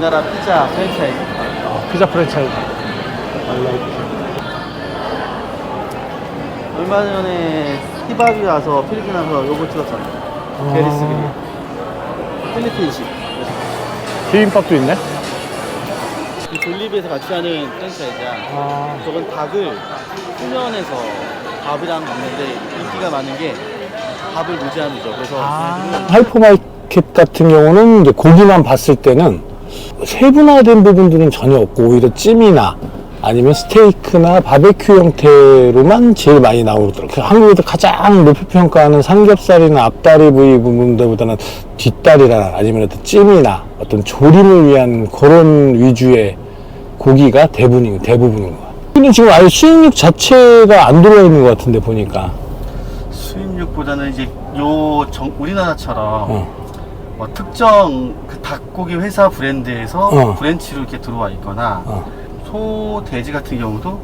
우리나라 피자 프랜차이즈. 피자 프랜차이즈. 얼마 전에 히밥이 와서 필리핀 와서 요거 찍었잖아. 게리스 그리. 필리핀식. 비빔밥도 있네. 이 졸리비에서 같이 하는 프랜차이즈야. 아, 저건 닭을 훈연해서 밥이랑 먹는데 인기가 많은 게 밥을 무제한 주죠. 그래서 아. 하이퍼마켓 같은 경우는 이제 고기만 봤을 때는 세분화된 부분들은 전혀 없고 오히려 찜이나 아니면 스테이크나 바베큐 형태로만 제일 많이 나오더라고요. 그 한국에서 가장 높이 평가하는 삼겹살이나 앞다리 부위 부분들보다는 뒷다리나 아니면 어떤 찜이나 어떤 조림을 위한 그런 위주의 고기가 대부분인, 대부분인 거야. 근데 지금 아예 수육육 자체가 안 들어와 있는 것 같은데 보니까. 수입육보다는 이제 요 정- 우리나라처럼 어. 뭐 특정 그 닭고기 회사 브랜드에서 어. 브랜치로 이렇게 들어와 있거나 어. 소 돼지 같은 경우도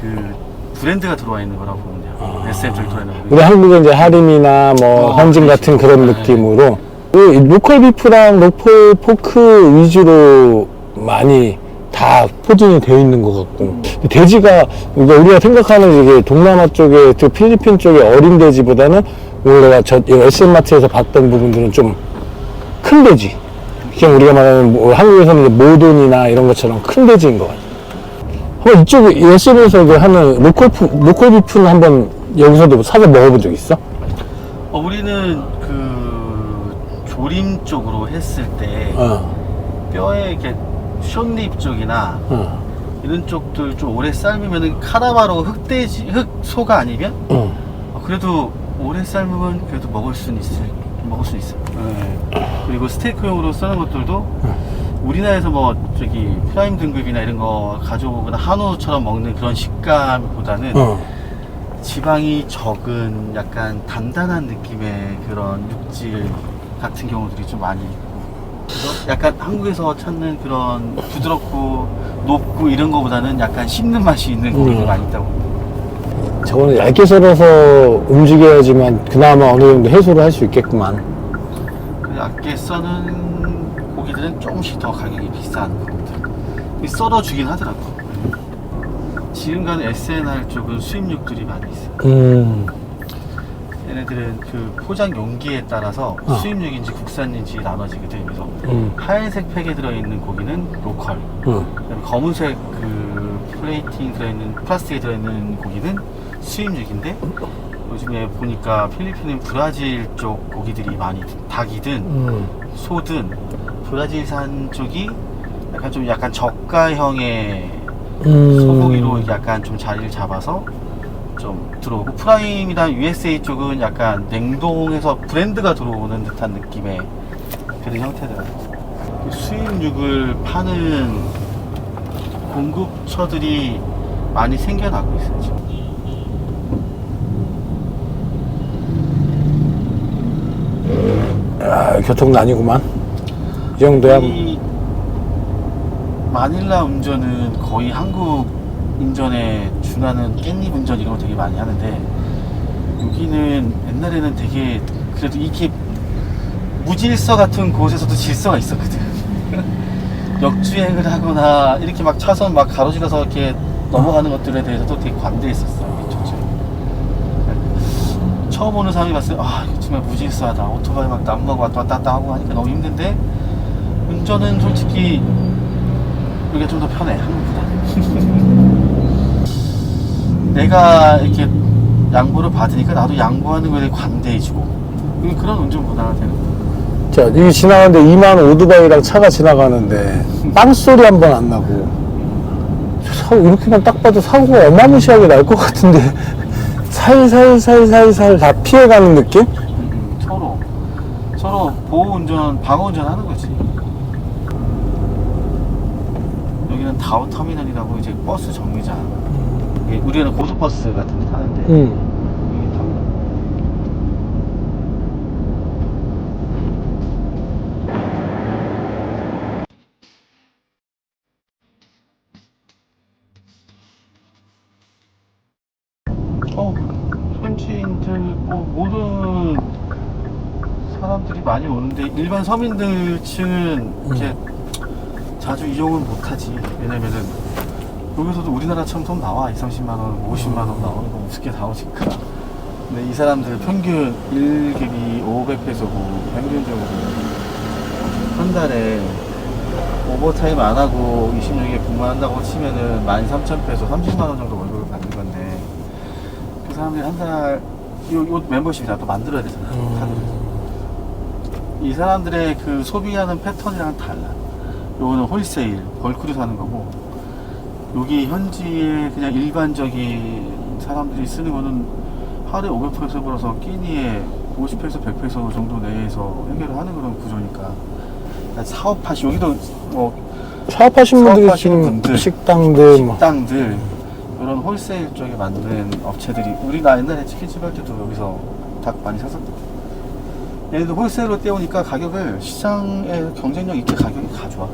그 브랜드가 들어와 있는 거라고 보면 돼요. 아. SM 쪽에 들어와 있는 거. 우리 한국에 이제 하림이나 뭐 어, 현진 그렇지. 같은 그런 네. 느낌으로 그 로컬 비프랑 로컬 포크 위주로 많이 다 포진이 되어 있는 것 같고 돼지가 그러니까 우리가 생각하는 이게 동남아 쪽에 그 필리핀 쪽의 어린 돼지보다는 내가 저 SM마트에서 봤던 부분들은 좀 큰 돼지 그냥 우리가 말하는 뭐 한국에서는 모돈이나 이런 것처럼 큰 돼지인 것 같아요. 한번 이쪽 SM에서 그 하는 로컬 푸, 로컬 비프는 한번 여기서도 사서 먹어본 적 있어? 어, 우리는 그 조림 쪽으로 했을 때 어, 뼈에 이렇게 숏립 쪽이나 어, 이런 쪽들 좀 오래 삶으면은 카라바로 흑돼지 흑소가 아니면 어. 어, 그래도 오래 삶으면 그래도 먹을 수는 있을 먹을 수 있어. 네. 그리고 스테이크용으로 쓰는 것들도 우리나라에서 뭐 저기 프라임 등급이나 이런 거 가져오거나 한우처럼 먹는 그런 식감보다는 어. 지방이 적은 약간 단단한 느낌의 그런 육질 같은 경우들이 좀 많이 있고 그래서 약간 한국에서 찾는 그런 부드럽고 높고 이런 거보다는 약간 씹는 맛이 있는 고기가 음. 많이 있다고 저거는 얇게 썰어서 움직여야지만 그나마 어느 정도 해소를 할 수 있겠구만. 그 얇게 써는 고기들은 조금씩 더 가격이 비싼 고기들 썰어 주긴 하더라고 지금 가는 SNR 쪽은 수입육들이 많이 있어요 음, 얘네들은 그 포장 용기에 따라서 어. 수입육인지 국산인지 나눠지거든. 그래서 음, 하얀색 팩에 들어있는 고기는 로컬, 음. 검은색 그 플레이팅 들어있는 플라스틱에 들어있는 고기는 수입육인데 요즘에 보니까 필리핀은 브라질 쪽 고기들이 많이 닭이든 음. 소든 브라질산 쪽이 약간 좀 약간 저가형의 음. 소고기로 약간 좀 자리를 잡아서 좀 들어오고 프라임이나 USA 쪽은 약간 냉동해서 브랜드가 들어오는 듯한 느낌의 그런 형태더라고요. 그 수입육을 파는 공급처들이 많이 생겨나고 있어요. 지금. 아, 교통난이구만. 이 정도야. 이 마닐라 운전은 거의 한국 운전에 준하는 깻잎 운전 이런 거 되게 많이 하는데 여기는 옛날에는 되게 그래도 이렇게 무질서 같은 곳에서도 질서가 있었거든. 역주행을 하거나 이렇게 막 차선 막 가로질러서 이렇게 넘어가는 것들에 대해서도 되게 관대했었어. 처음 오는 사람이 봤을 때, 아, 정말 무질서하다. 오토바이 막 남가고 왔다 갔다 하고 하니까 너무 힘든데, 운전은 솔직히, 여기가 좀 더 편해, 한국보다. 내가 이렇게 양보를 받으니까 나도 양보하는 거에 대해 관대해지고, 음, 그런 운전 문화가 되는 거야. 자, 여기 지나가는데 2만 오토바이랑 차가 지나가는데 빵 소리 한 번 안 나고 사 이렇게만 딱 봐도 사고가 어마무시하게 날 것 같은데 살살살살살 다 피해가는 느낌? 음, 서로 서로 보호 운전, 방어 운전 하는 거지. 여기는 다우 터미널이라고 이제 버스 정류장. 이게 우리는 고속버스 같은 데 타는데 응. 여기 터미널. 어, 현지인들 뭐 모든 사람들이 많이 오는데 일반 서민들층은 이렇게 자주 이용은 못하지. 왜냐면은 여기서도 우리나라처럼 돈 나와. 2, 30만 원, 50만 원 나오는 거 우습게 나오니까. 근데 이 사람들 평균 1급이 500페소고 평균적으로 한 달에 오버타임 안 하고 26일 근무한다고 치면은 13,000페소 30만 원 정도 그 사람들이 한 달, 요, 요 멤버십이다 또 만들어야 되잖아. 카드를. 이 사람들의 그 소비하는 패턴이랑은 달라. 요거는 홀세일, 벌크로 사는 거고, 여기 현지의 그냥 일반적인 사람들이 쓰는 거는 하루에 500페소 벌어서 끼니에 50페소, 100페소 정도 내에서 해결을 하는 그런 구조니까. 그러니까 사업하시, 여기도 뭐 사업하신 분들이 사업하시는 지금 분들, 식당들 뭐 식당들, 이런 홀세일 쪽에 만든 업체들이, 우리 나 옛날에 치킨집 할 때도 여기서 닭 많이 샀었거든. 얘네도 홀세일로 떼오니까 가격을 시장에 경쟁력 있게 가격이 가져와.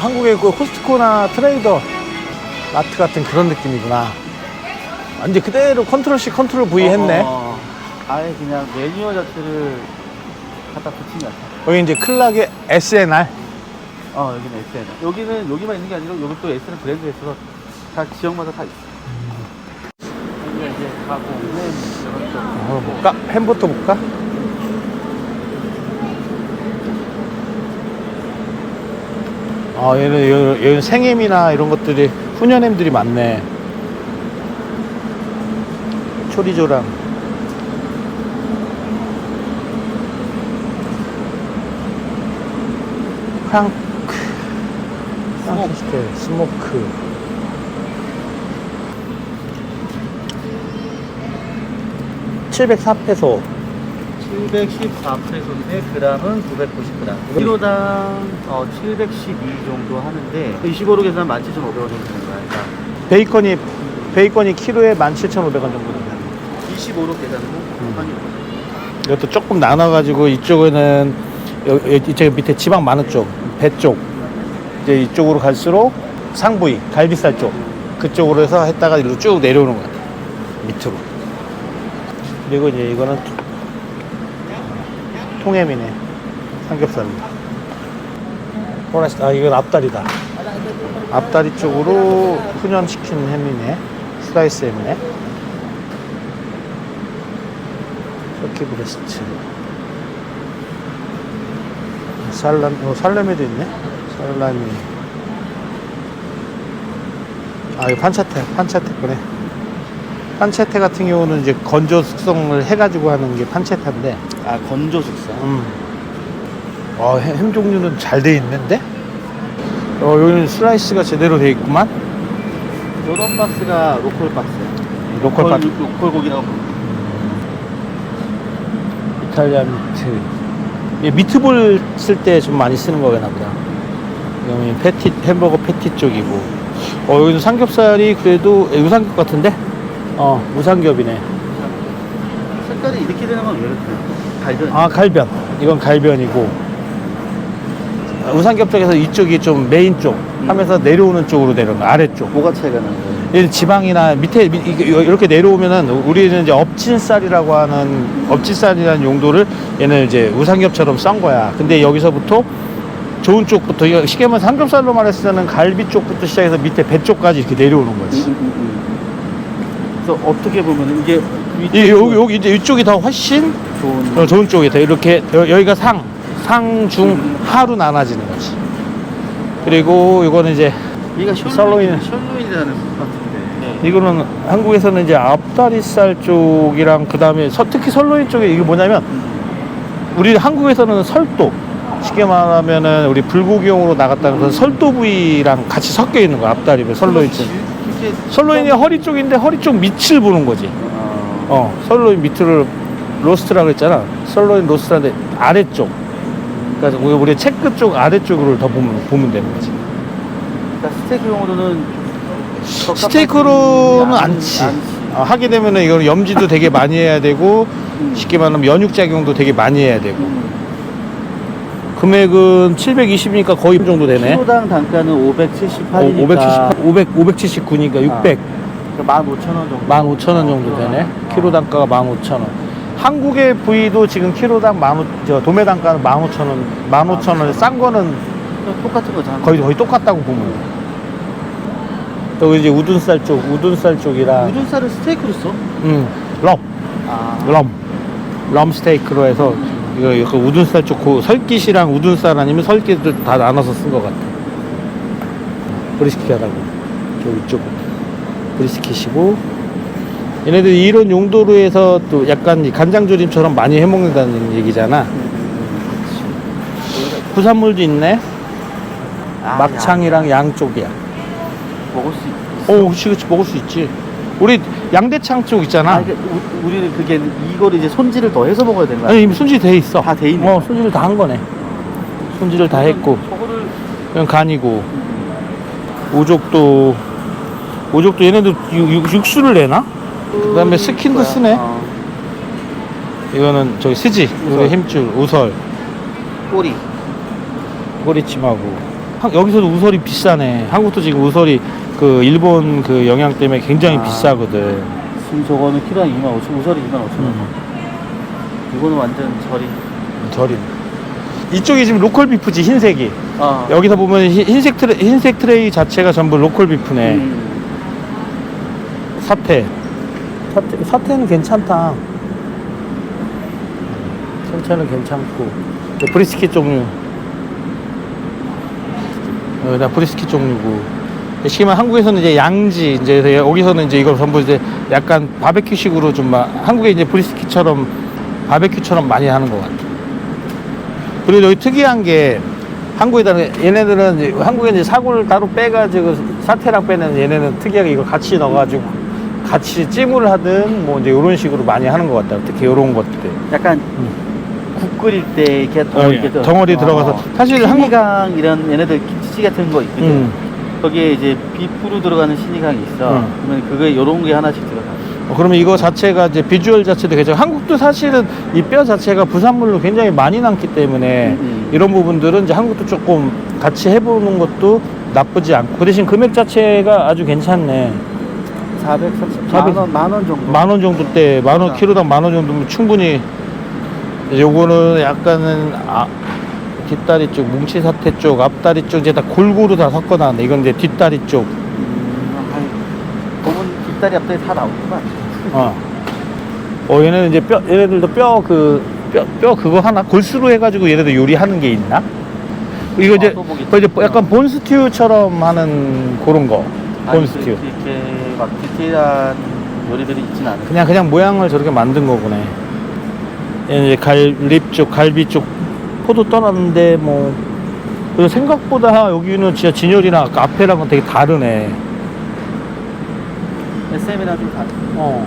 한국의 그 코스트코나 트레이더 마트 같은 그런 느낌이구나. 완전 그대로 컨트롤 C 컨트롤 V 했네. 어, 아예 그냥 매뉴얼 자체를 갖다 붙인 것 같아. 여기 이제 클락의 SNR. 어, 여기는 SN. 여기는 여기만 있는 게 아니라 여기 또 SN 브랜드가 있어서 다 지역마다 다 있어. 이제 가고 햄 이런 쪽. 어, 볼까? 햄부터 볼까? 아, 얘는, 얘는, 얘는 생햄이나 이런 것들이, 훈연햄들이 많네. 초리조랑. 프랑크. 프랑크스테, 스모크. (704페소) 714페소인데 그람은 990g. 키로당 어, 712 정도 하는데 25로 계산 17,500원 정도 되는 거야. 그러니까 베이컨이 베이컨이 키로에 17,500원 정도 됩니다. 25로 계산하면 한 이것도 조금 나눠가지고 이쪽에는 여- 여- 이쪽 밑에 지방 많은 쪽, 배 쪽, 이제 이쪽으로 갈수록 상부위, 갈비살 쪽 그쪽으로 해서 했다가 이리로 쭉 내려오는 거야 밑으로. 그리고 이제 이거는 통- 통햄이네, 삼겹살입니다. 아 이건 앞다리다. 앞다리 쪽으로 훈연시킨 햄이네, 슬라이스 햄이네. 터키 브레스트 살람, 어, 살라미도 있네 살라미 아 이거 판차테 판차테 거네 판차테 같은 경우는 이제 건조 숙성을 해가지고 하는 게 판차테인데 아 건조 숙성. 음. 어, 햄, 햄 종류는 잘 돼 있는데 어, 여기는 슬라이스가 제대로 돼 있구만 요런 박스가 로컬 박스야. 로컬 박 로컬 고기라고 이탈리안 미트. 이 미트볼 쓸 때 좀 많이 쓰는 거겠나 보다. 여기 패티, 햄버거 패티 쪽이고. 어, 여기는 삼겹살이 그래도 우삼겹 같은데? 어, 우삼겹이네. 색깔이 이렇게 되는 건 왜 이렇게 갈변? 아, 갈변. 이건 갈변이고. 아, 우삼겹 쪽에서 이쪽이 좀 메인 쪽 하면서 내려오는 쪽으로 내려오는 거, 아래쪽. 뭐가 차이가 나는 거예요? 지방이나 밑에 미- 이렇게 내려오면은 우리는 이제 엎진살이라고 하는 엎진살이라는 용도를 얘는 이제 우삼겹처럼 썬 거야. 근데 여기서부터 좋은 쪽부터 이거 쉽게 말해서 삼겹살로 말했을 때는 갈비 쪽부터 시작해서 밑에 배 쪽까지 이렇게 내려오는 거지. 그래서 어떻게 보면 이게 이 여기 여기 이제 이쪽이 더 훨씬 좋은 어, 좋은 쪽이 돼. 이렇게 여- 여기가 상, 상, 중, 하로 나눠지는 거지. 그리고 이거는 이제 설로인. 셜로인 셜로인이라는 것 같은데 이거는 한국에서는 이제 앞다리살 쪽이랑 그 다음에 특히 설로인 쪽에 이게 뭐냐면 우리 한국에서는 설도 쉽게 말하면은 우리 불고기용으로 나갔다는 그런 설도 부위랑 같이 섞여 있는 거야 앞다리 부 설로인 쪽 이렇게 설로인이 허리 쪽인데 허리 쪽 밑을 보는 거지. 어, 어 설로인 밑을 로스트라 그랬잖아. 설로인 로스트라인데 아래쪽. 그러니까 우리 체크 쪽 아래쪽으로 더 보면 보면 되는 거지. 그러니까 스테이크용으로는 스테이크로는 않지. 어, 하게 되면은 이거는 염지도 되게 많이 해야 되고 쉽게 말하면 연육 작용도 되게 많이 해야 되고 금액은 720이니까 거의 그 정도 되네. 키로당 단가는 578이니까 578, 500, 579니까 600, 15,000원 정도 15,000원 정도 되네. 키로 단가가 15,000원. 한국의 부위도 지금 키로당 15,000, 저 도매 단가는 15,000원, 15,000원. 싼 거는 똑같은 거잖아. 거의 거의 똑같다고 보면 돼. 여기 이제 우둔살 쪽, 우둔살 쪽이랑 우둔살을 스테이크로 써? 음, 럼, 아. 럼, 럼 스테이크로 해서 이거 이거 우둔살 쪽, 그 설깃이랑 우둔살 아니면 설깃을 다 나눠서 쓴 것 같아. 브리스킷하다고 저기 이쪽 브리스킷이고 얘네들 이런 용도로 해서 또 약간 이 간장조림처럼 많이 해먹는다는 얘기잖아. 부산물도 있네. 아, 막창이랑 양 쪽이야. 야, 먹을 수 있어. 오, 그치, 그치, 먹을 수 있지. 우리 양대창 쪽 있잖아. 아, 이게 우, 우리는 그게 이거를 이제 손질을 더 해서 먹어야 되는 거야. 아니, 이미 손질 돼 있어. 다돼 있네. 어, 손질을 다 한 거네. 손질을 다 했고. 저거를 그냥 간이고. 오족도, 오족도 얘네들 육- 육- 육수를 내나? 그다음에 스킨도 거야. 쓰네. 어, 이거는 저기 스지. 우리 힘줄, 우설, 꼬리. 꼬리찜하고. 한- 여기서도 우설이 비싸네. 한국도 지금 우설이 그 일본 그 영향 때문에 굉장히 아. 비싸거든. 지금 저거는 키로당 2만 5천, 우설이 2만 5천 원. 음. 이거는 완전 절이. 절임. 이쪽이 지금 로컬 비프지 흰색이. 아. 여기서 보면 흰- 흰색 트레 흰색 트레이 자체가 전부 로컬 비프네. 음. 사태. 사태 사태는 괜찮다. 사태는 괜찮고. 저 브리스킷 종류. 어, 나 브리스킷 종류고. 말하면 한국에서는 이제 양지 이제 여기서는 이제 이걸 전부 이제 약간 바베큐식으로 좀 막 한국에 이제 브리스킷처럼 바베큐처럼 많이 하는 것 같아. 그리고 여기 특이한 게 한국에다가 얘네들은 이제 한국에 이제 사골을 따로 빼가지고 사태랑 빼는 얘네는 특이하게 이걸 같이 넣어가지고 같이 찜을 하든 뭐 이제 이런 식으로 많이 하는 것 같다. 특히 이런 것들. 약간 국 끓일 때 이렇게 어, 덩어리, 예. 이렇게 덩어리 어. 들어가서 사실 한국 신이강 이런 얘네들 김치찌 같은 거 있거든. 음. 거기에 이제 비프로 들어가는 신이강이 있어. 음. 그러면 그게 요런 게 하나씩 들어가. 어, 그러면 이거 자체가 이제 비주얼 자체도 괜찮아. 한국도 사실은 이 뼈 자체가 부산물로 굉장히 많이 남기 때문에 음, 음. 이런 부분들은 이제 한국도 조금 같이 해보는 것도 나쁘지 않고 그 대신 금액 자체가 아주 괜찮네. 430, 400. 만 원, 만 원 정도. 만 원 정도 때, 만 원, 맞아. 키로당 만 원 정도면 충분히. 요거는 약간은, 아, 뒷다리 쪽, 뭉치 사태 쪽, 앞다리 쪽, 이제 다 골고루 다 섞어 놨네. 이건 이제 뒷다리 쪽. 음, 아이, 검은 뒷다리 앞다리 다 나오구만. 어. 어, 얘네는 이제 뼈, 얘네들도 뼈 그, 뼈, 뼈 그거 하나? 골수로 해가지고 얘네들 요리하는 게 있나? 이거 이제. 그 이제 약간 본스튜처럼 하는 그런 거. 아니, 본스튜. 이렇게, 막 디테일한 요리들이 있진 않아. 그냥 그냥 모양을 저렇게 만든 거구나. 얘는 이제 갈립 쪽, 갈비 쪽 포도 떠났는데 뭐 생각보다 여기는 진짜 진열이랑 아까 앞에랑은 되게 다르네. SM이랑 좀 다르. 어.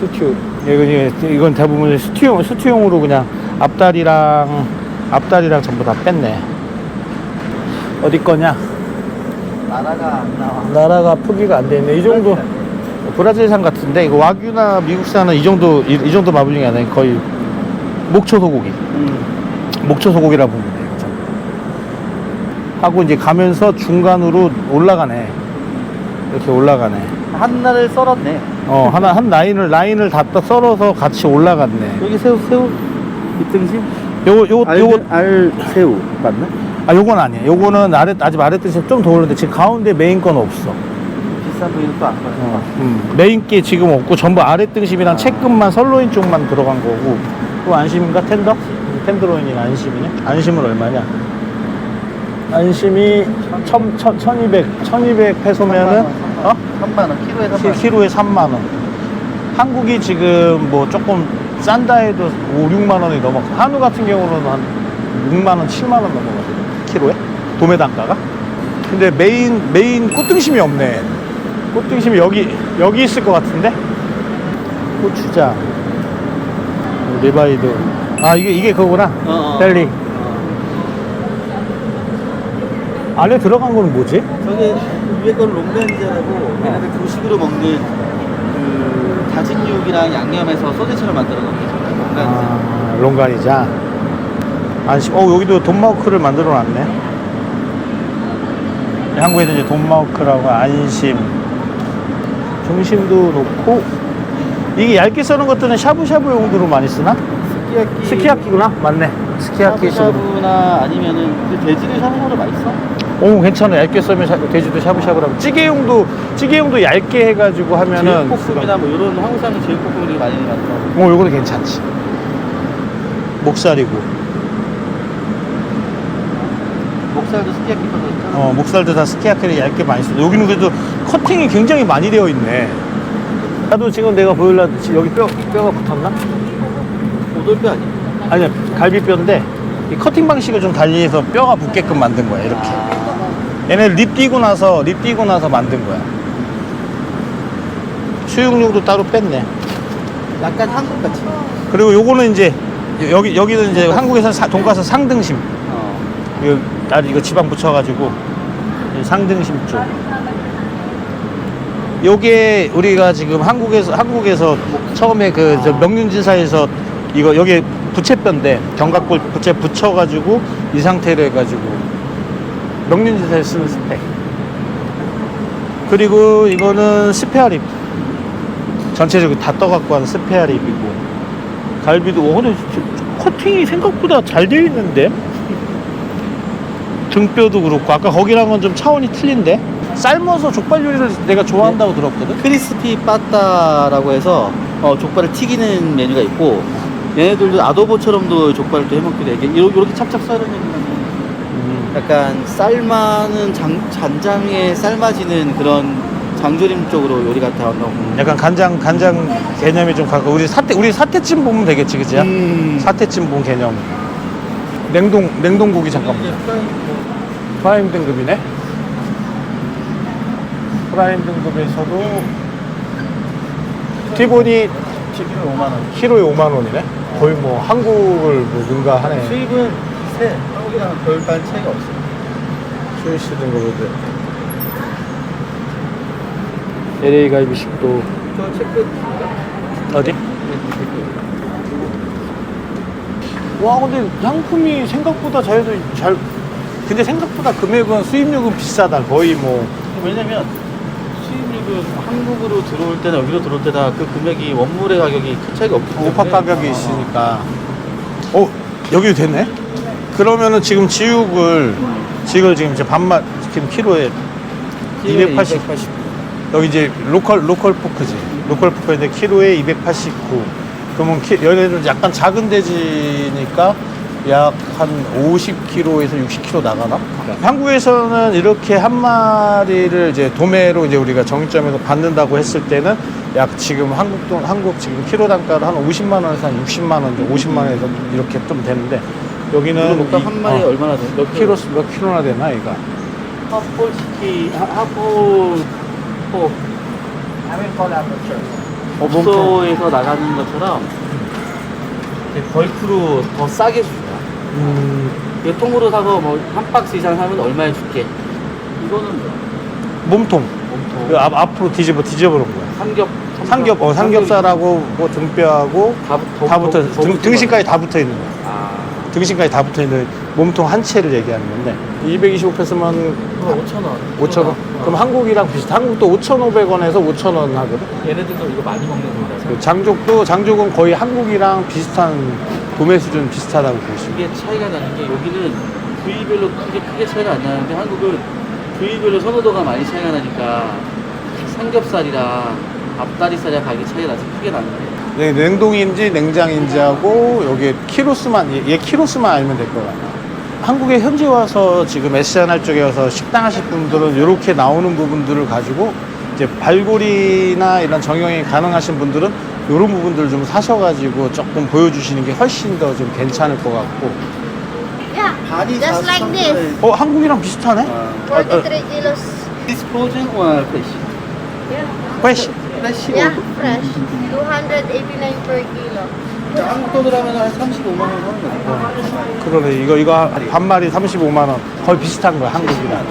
스튜. 이건 이건- 이건 대부분 스튜용 스튜용으로 그냥 앞다리랑 앞다리랑 전부 다 뺐네. 어디 거냐? 나라가 안 나와. 나라가 표기가 안돼 있네. 이 정도 브라질산 같은데 이거 와규나 미국산은 이 정도 이, 이 정도 마블링이 아니라 거의 목초 소고기. 음. 목초 소고기라 보면 돼요. 그죠? 하고 이제 가면서 중간으로 올라가네. 이렇게 올라가네. 한 날을 썰었네. 어 하나 한 라인을 라인을 다 떠- 썰어서 같이 올라갔네. 여기 새우, 새우 입등심? 요거 요거 알, 요거 알 새우 맞나? 아 요건 아니에요. 요거는 아래 아직 아래 뜻이 좀 더 오르는데 지금 가운데 메인 건 없어. 비싼 부위는 또안 꺼내. 어, 음, 메인 게 지금 없고 전부 아래 등심이랑 아. 채끝만 설로인 쪽만 들어간 거고 또 안심인가? 텐더? 음, 텐더로인이 안심이네. 안심은 얼마냐? 안심이 천, 천, 1200 1200 페소면은 어? 3만원, 키로에 3만원. 키- 키로에 3만 원. 한국이 지금 뭐 조금 싼다 해도 5, 6만 원이 넘어 한우 같은 경우는 한 6만 원, 7만 원 넘어가거든 키로에? 도매 단가가? 근데 메인 메인 꽃등심이 없네. 꽃등심이 여기 여기 있을 것 같은데? 고추장 리바이드 아 이게 이게 그거구나 어, 어. 델리 안에 들어간 거는 뭐지? 저게 위에 건 롱렌즈라고 얘네들 조식으로 먹는 그 다진 육이랑 양념해서 소세지를 만들어 놓은 게 롱렌즈. 아. 안심. 어, 여기도 돈마우크를 만들어 놨네. 한국에도 이제 돈마우크라고 안심. 중심도 놓고. 이게 얇게 써는 것들은 샤브샤브 용도로 많이 쓰나? 스키야키. 스키야키구나. 맞네. 스키야키 식으로. 샤브샤브나 아니면은 그 돼지를 샤브샤브로 맛있어? 오 괜찮아 얇게 썰면 샤- 돼지도 샤브샤브라 고 찌개용도 찌개용도 얇게 해가지고 하면은 제육볶음이나 뭐 이런 한국 사람들 제육볶음이 많이 만들어. 어 요거는 괜찮지 목살이고 목살도 스키야키 파도 있잖아. 어 목살도 다 스키야키를 얇게 많이 써 여기는 그래도 커팅이 굉장히 많이 되어 있네 나도 지금 내가 보일라 여기 뼈, 뼈가 붙었나? 오돌뼈 아니야? 아니야 갈비뼈인데 이 커팅 방식을 좀 달리해서 뼈가 붙게끔 만든 거야 이렇게 아, 얘네 립 띄고 나서 립 띄고 나서 만든 거야 수육육도 따로 뺐네 약간 한국 같이. 그리고 요거는 이제 여기 여기는 이제 한국에서 사- 돈가스 상등심 어. 이거 나 이거 지방 붙여가지고 이 상등심 쪽 요게 우리가 지금 한국에서 한국에서 처음에 그 저 명륜지사에서 이거 여기 부채뼈인데 견갑골 부채 붙여가지고 이 상태로 해가지고 명륜지사에 쓰는 스펙. 그리고 이거는 스페어 립. 전체적으로 다 떠갖고 하는 스페어 립이고. 갈비도 오 근데 저- 커팅이 생각보다 잘 되어 있는데? 등뼈도 그렇고. 아까 거기랑은 좀 차원이 틀린데 삶아서 족발 요리를 내가 좋아한다고 들었거든? 크리스피 빠따라고 해서 어, 족발을 튀기는 메뉴가 있고 얘네들도 아도보처럼도 족발을 또 해먹기도 해. 이게 이렇게 찹찹 썰으면 약간 삶아는 장, 잔장에 삶아지는 그런 장조림 쪽으로 요리가 다 나오고 약간 간장 간장 개념이 좀 가까 우리 사태 우리 사태찜 보면 되겠지 그지? 음. 사태찜 본 개념. 냉동 냉동고기 잠깐만 프라임 등급이네 프라임 등급에서도 티본이 치킨은 5만 원. 키로에 5만 원이네? 거의 뭐 한국을 뭐 능가하네. 수입은 세. 한국이랑 별반 차이가 없어. 스위스 등급인데 LA 갈비식도. 저 체크 어디? 와 근데 상품이 생각보다 자유도 잘 근데 생각보다 금액은 수입료금 비싸다. 거의 뭐. 왜냐면 수입육은 한국으로 들어올 때나 여기로 들어올 때다 그 금액이 원물의 가격이 큰 차이가 없기 때문에. 오파 가격이 어, 있으니까. 어 여기도 됐네? 그러면은 지금 지육을 지금 지금 이제 반만 지금 키로에 280 여기 이제 로컬 로컬 포크지. 로컬 포크인데 키로에 289 그러면 키, 얘네들 약간 작은 돼지니까 약 한 50kg에서 60kg 나가나? 한국에서는 이렇게 한 마리를 이제 도매로 이제 우리가 정육점에서 받는다고 했을 때는 약 지금 한국 돈 한국 지금 키로 단가로 한 50만 원에서 한 60만 원, 정도, 50만 원에서 이렇게 좀 되는데 여기는 목당 이- 한 마리에 어, 얼마나 돼? 몇 킬로 몇 킬로나 되나 얘가? 하프 시키 하프 포 업소에서 나가는 것처럼 이제 벌크로 더 싸게 준다. 음, 이거 통으로 사서 뭐 한 박스 이상 사면 얼마에 줄게? 이거는 뭐야? 몸통. 몸통. 그 앞, 앞으로 뒤집어 뒤집어 놓은 거야. 삼겹 삼겹, 어, 삼겹살하고 뭐 등뼈하고 다, 더, 다 붙어, 더 등, 등심까지 다 붙어 있는 거야. 거야. 아, 등심까지 다 붙어 있는 몸통 한 채를 얘기하는 건데 225페소면 그거 5천 원. 5천 원. 그럼 한국이랑 비슷. 한국도 5,500원에서 5,000원 하거든. 얘네들도 이거 많이 먹는 거라서 그 장족도 장족은 거의 한국이랑 비슷한 도매 수준 비슷하다고 보시면. 이게 차이가 나는 게 여기는 부위별로 크게 크게 차이가 안 나는데 한국은 부위별로 선호도가 많이 차이가 나니까 삼겹살이랑 앞다리살이랑 가격이 차이가 나서 크게 나는데 네, 냉동인지 냉장인지 하고 여기 키로수만 얘, 얘 키로수만 알면 될 것 같아. 한국에 현지 와서 지금 SNR 쪽에 와서 식당 하실 분들은 이렇게 나오는 부분들을 가지고 이제 발골이나 이런 정형이 가능하신 분들은 이런 부분들을 좀 사셔가지고 조금 보여주시는 게 훨씬 더 좀 괜찮을 것 같고. Yeah, 반이 just like this. 어, 한국이랑 비슷하네? 아, 43 kilos. This frozen or fresh? Fresh Yeah, or fresh. 289 per kilo. 한국 돈으로 하면 한 35만 원 하는 거야 그러네. 이거, 이거 반 마리 35만 원. 거의 비슷한 거야, 한국이랑.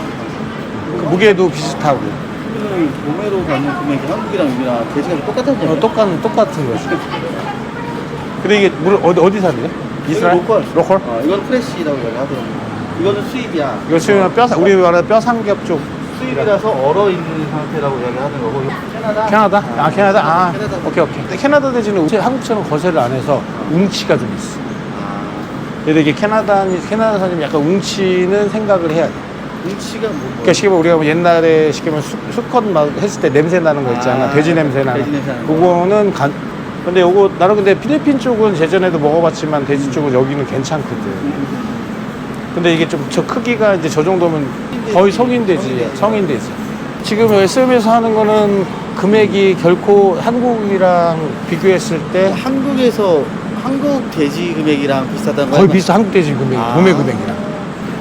그 무게도 비슷하고. 오늘 도매로 받는 금액이 한국이랑 여기랑 돼지가 똑같았냐? 어, 똑같은, 똑같은 거지. 근데 이게 물 어디, 어디 산대? 이스라엘? 로컬. 로컬? 어, 이건 프레시라고 이야기하더라고. 이거는 수입이야. 이거 지금 뼈, 우리 말하는 뼈 삼겹 쪽. 수입이라서 얼어 있는 상태라고 이야기하는 거고. 캐나다. 캐나다? 아, 캐나다? 아, 캐나다. 오케이, 오케이. 근데 캐나다 돼지는 우리 한국처럼 거세를 안 해서 웅치가 좀 있어. 아, 얘도 이게 캐나다 캐나다 사람 약간 웅치는 생각을 해야 돼. 뭉치가 뭐 그러니까 쉽게 말하면 우리가 뭐 옛날에 쉽게 말하면 수, 수컷 막 했을 때 냄새 나는 거 있잖아. 아, 돼지 냄새 나는. 돼지 냄새 나는 거. 그거는 간. 근데 요거 나는 근데 필리핀 쪽은 제전에도 먹어봤지만 돼지 쪽은 여기는 괜찮거든. 근데 이게 좀 저 크기가 이제 저 정도면 거의 성인 돼지, 성인 돼지. 지금 SM에서 하는 거는 금액이 결코 한국이랑 비교했을 때 한국에서 한국 돼지 금액이랑 비슷하다는 거의 거야? 비슷 한국 돼지 금액, 아. 도매 금액이랑.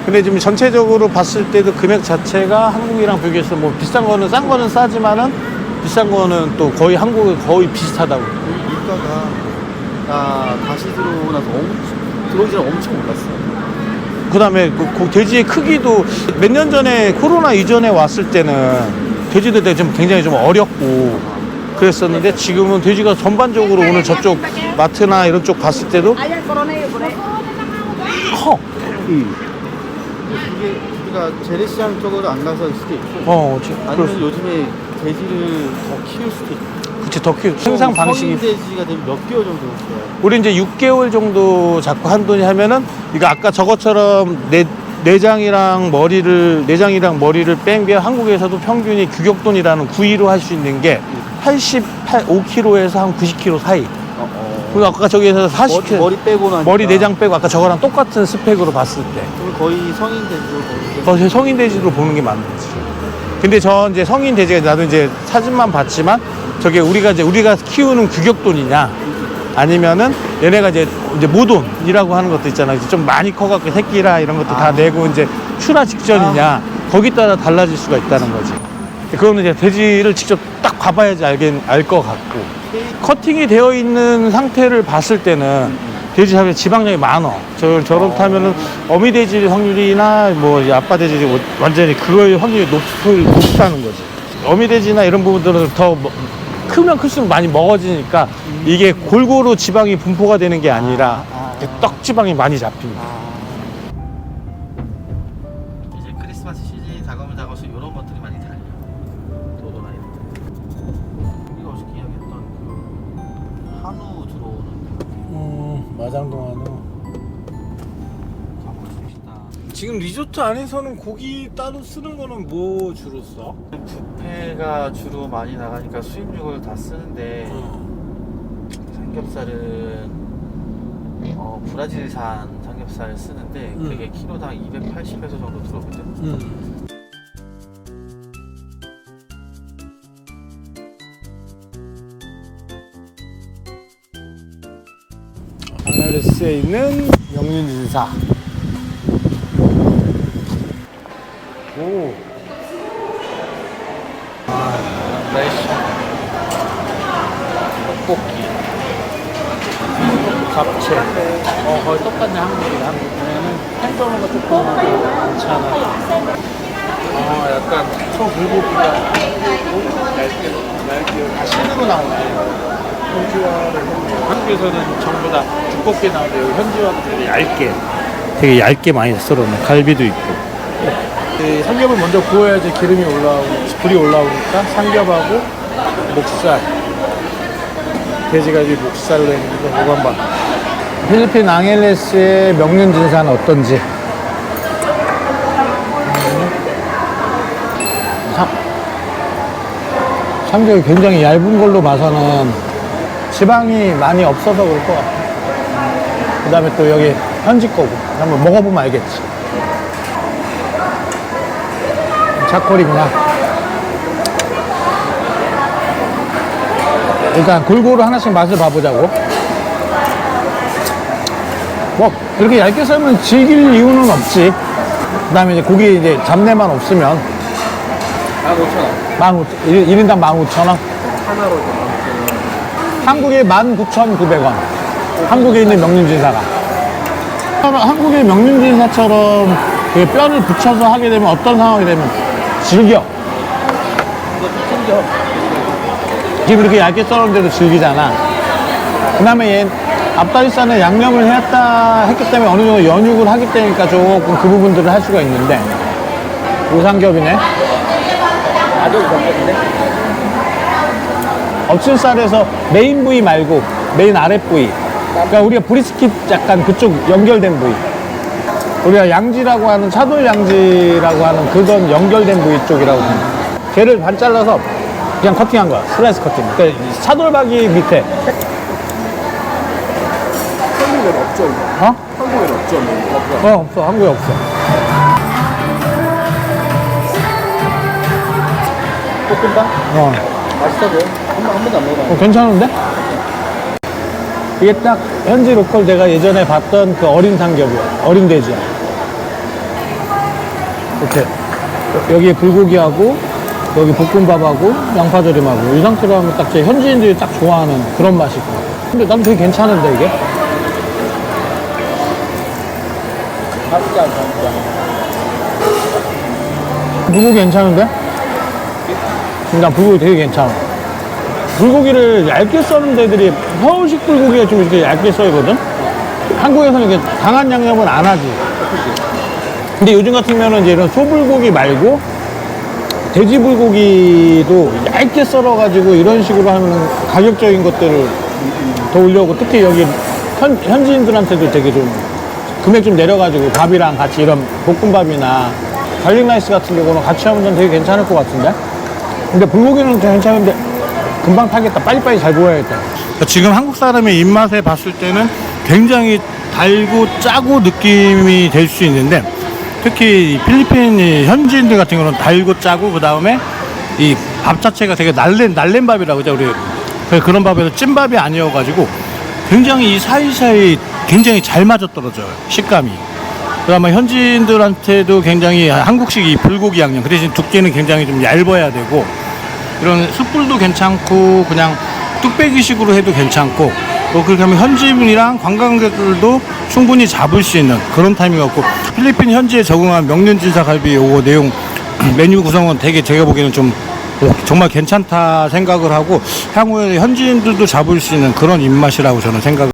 근데 지금 전체적으로 봤을 때도 금액 자체가 한국이랑 비교해서 뭐 비싼 거는 싼 거는 싸지만은 비싼 거는 또 거의 한국에 거의 비슷하다고. 물가가 나 다시 들어오고 나서 엄청 들어오기 전에 엄청 올랐어. 그다음에 그, 그 돼지의 크기도 몇 년 전에 코로나 이전에 왔을 때는 돼지들 좀 굉장히 좀 어렵고 그랬었는데 지금은 돼지가 전반적으로 오늘 저쪽 마트나 이런 쪽 봤을 때도 커. 응. 이게 우리가 재래시장 쪽으로 안 가서 일 수도 있고 어, 지- 아니면 수- 요즘에 돼지를 더 키울 수도 있고 그치 더 키. 생산 방식이 성인 돼지가 되면 몇 개월 정도 있어요. 우리 이제 6개월 정도 잡고 한돈이 하면은 이거 아까 저것처럼 내 내장이랑 머리를 내장이랑 머리를 뺀 게 한국에서도 평균이 규격돈이라는 구이로 할 수 있는 게 88, 5kg에서 한 90kg 사이. 어, 어. 그리고 아까 저기에서 40kg 머리, 머리 빼고 나니까 머리 내장 빼고 아까 저거랑 똑같은 스펙으로 봤을 때 그럼 거의 성인 돼지로 더 성인 돼지로 보는 게 맞는 거지. 근데 저 이제 성인 돼지가 나도 이제 사진만 봤지만 저게 우리가 이제 우리가 키우는 규격돈이냐 아니면은 얘네가 이제 이제 모돈이라고 하는 것도 있잖아. 이제 좀 많이 커갖고 새끼라 이런 것도 다 아. 내고 이제 출하 직전이냐 거기 따라 달라질 수가 있다는 거지. 그거는 이제 돼지를 직접 딱 봐봐야지 알겠 알것 같고 커팅이 되어 있는 상태를 봤을 때는 돼지 잡에 지방량이 많어. 저 저렇다면은 어미 돼지 확률이나 뭐이 아빠 돼지 뭐 완전히 그거의 확률이 높, 높다는 거지. 어미 돼지나 이런 부분들은 더 뭐- 크면 클수록 많이 먹어지니까 이게 골고루 지방이 분포가 되는 게 아니라 아, 아, 이렇게 아. 떡 지방이 많이 잡힙니다. 이제 크리스마스 시즌이 다가오면 다가올수록 이런 것들이 많이 달려. 도로라인들. 우리가 어저께 이야기했던 그 한우 들어오는 음, 마장동 한 지금 리조트 안에서는 고기 따로 쓰는 거는 뭐 주로 써? 뷔페가 주로 많이 나가니까 수입육을 다 쓰는데 삼겹살은 어, 브라질산 삼겹살 쓰는데 음. 그게 키로당 280페소 정도 들어오거든. 음. 아날레스에 있는 명륜인사. 오. 프레쉬 떡볶이 잡채. 어, 거의 똑같네, 한국이랑. 한국에는 햄버거가 조금 많잖아. 아, 약간 소불고기가 얇게, 얇게 다 신으로 나오네. 현지화를. 한국에서는 전부 다 두껍게 나오는데 현지화는 되게 얇게. 되게 얇게 많이 썰어놓네. 갈비도 있고. 이 삼겹을 먼저 구워야지 기름이 올라오고, 불이 올라오니까 삼겹하고 목살. 돼지갈비 목살로 했는데 한번. 필리핀 앙헬레스의 명륜 진사는 어떤지. 삼- 삼겹이 굉장히 얇은 걸로 봐서는 지방이 많이 없어서 그럴 것 같아. 그 다음에 또 여기 현지 거고 한번 먹어보면 알겠지 차콜이구나 일단 골고루 하나씩 맛을 봐보자고. 뭐 이렇게 얇게 썰면 질길 이유는 없지. 그다음에 이제 고기 이제 잡내만 없으면 15,000원 15,000, 1인당 15,000원. 하나로 한국에 19,900원. 한국에 있는 명륜진사가. 한국의 명륜진사처럼 그 뼈를 붙여서 하게 되면 어떤 상황이 되면 질겨. 찔겨 지금 이렇게 얇게 썰었는데도 질기잖아. 그 다음에 얘 앞다리살은 양념을 했다 했기 때문에 어느 정도 연육을 하기 때문에 조금 그 부분들을 할 수가 있는데 우삼겹이네. 아주 정ገብ인데 엎칠살에서 메인 부위 말고 메인 아랫 부위 그러니까 우리가 브리스킷 약간 그쪽 연결된 부위. 우리가 양지라고 하는 차돌 양지라고 하는 그건 연결된 부위 쪽이라고 합니다. 걔를 반 잘라서 그냥 커팅한 거야. 슬라이스 커팅. 그러니까 이 차돌박이 밑에. 한국엔 없죠, 이거. 어? 한국엔 없죠, 뭐. 어, 없어. 한국에 없어. 볶음밥? 어. 맛있어 보여. 한, 번- 한 번도 안 먹어봐. 어, 괜찮은데? 이게 딱 현지 로컬 제가 예전에 봤던 그 어린 삼겹이야. 어린 돼지야. 이렇게. 여기 불고기하고, 여기 볶음밥하고, 양파조림하고, 이 상태로 하면 딱 제 현지인들이 딱 좋아하는 그런 같아. 근데 난 되게 괜찮은데, 이게? 않다, 진짜. 불고기 괜찮은데? 난 불고기 되게 괜찮아. 불고기를 얇게 써는 데들이 서울식 불고기가 좀 이렇게 얇게 써이거든? 한국에서는 이렇게 강한 양념은 안 하지. 근데 요즘 같으면은 이제 이런 소불고기 말고 돼지 불고기도 얇게 썰어가지고 이런 식으로 하면 가격적인 것들을 더 올려고 특히 여기 현, 현지인들한테도 되게 좀 금액 좀 내려가지고 밥이랑 같이 이런 볶음밥이나 갈릭 라이스 같은 경우는 같이 하면 전 되게 괜찮을 것 같은데? 근데 불고기는 좀 괜찮은데 금방 타겠다. 빨리빨리 잘 구워야겠다. 지금 한국 사람의 입맛에 봤을 때는 굉장히 달고 짜고 느낌이 될 수 있는데 특히 이 필리핀 이 현지인들 같은 경우는 달고 짜고 그 다음에 이 밥 자체가 되게 날랜 날랜 밥이라고 그죠 우리 그래서 그런 밥에서 찐밥이 아니어가지고 굉장히 이 사이사이 굉장히 잘 맞아 떨어져요 식감이. 그다음에 현지인들한테도 굉장히 한국식 이 불고기 양념 그 대신 두께는 굉장히 좀 얇아야 되고 이런 숯불도 괜찮고 그냥 뚝배기식으로 해도 괜찮고 또 그렇게 하면 현지인이랑 관광객들도 충분히 잡을 수 있는 그런 타이밍이었고 필리핀 현지에 적응한 명륜진사 갈비 요거 내용 메뉴 구성은 되게 제가 보기에는 좀 정말 괜찮다 생각을 하고 향후에 현지인들도 잡을 수 있는 그런 입맛이라고 저는 생각을